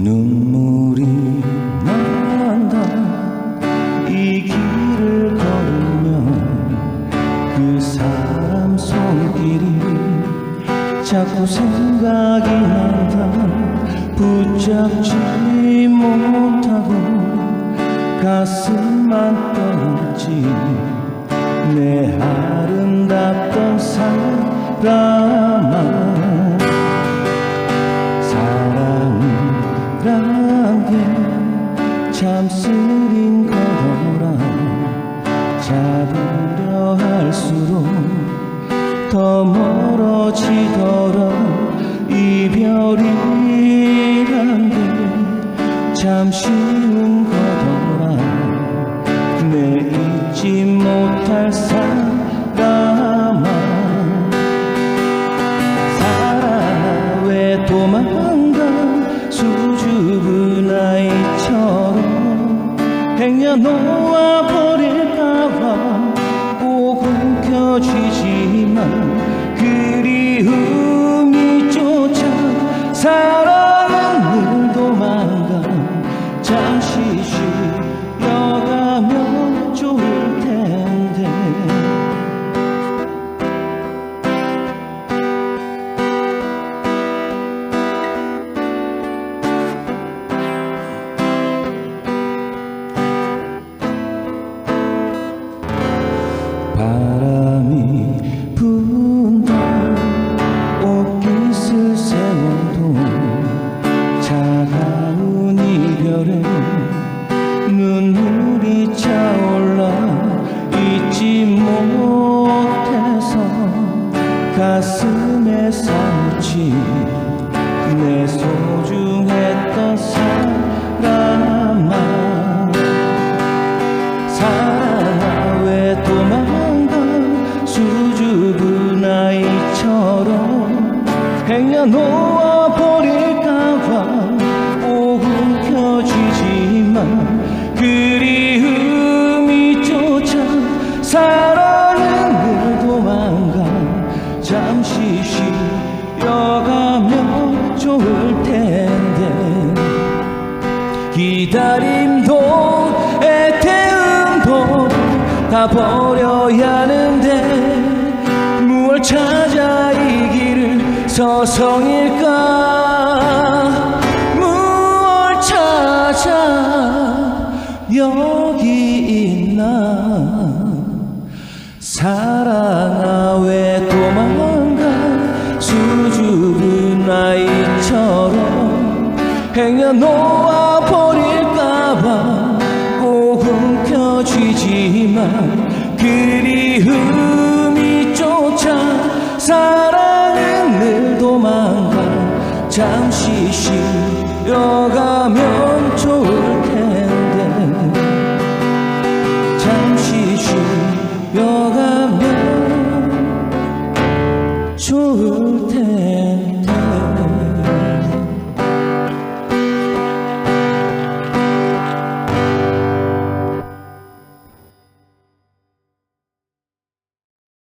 눈물이 난다. 이 길을 걸으면 그 사람 손길이 자꾸 생각이 난다. 붙잡지 못하고 가슴만 떠났지. 내 잡으려 할수록 더 멀어지더라 이별이란 게참 쉬운 거더라. 내 잊지 못할 사람아. 살아 왜 도망가? 수줍은 아이처럼. 행여 놓아 행여 놓아 버릴까봐 꼭 움켜쥐지만 그리움이 쫓아 사랑은 늘 도망가. 잠시 쉬어가면 좋을 텐데. 기다림도 애태움도 다 버려야 하는데 무얼 찾아 서성일까? 무얼 찾아? 여기 있나? 사랑아 왜 도망가? 수줍은 아이처럼 행여 놓아 버릴까봐 꼭 움켜쥐지만 잠시 쉬어가면 좋을 텐데. 잠시 쉬어가면 좋을 텐데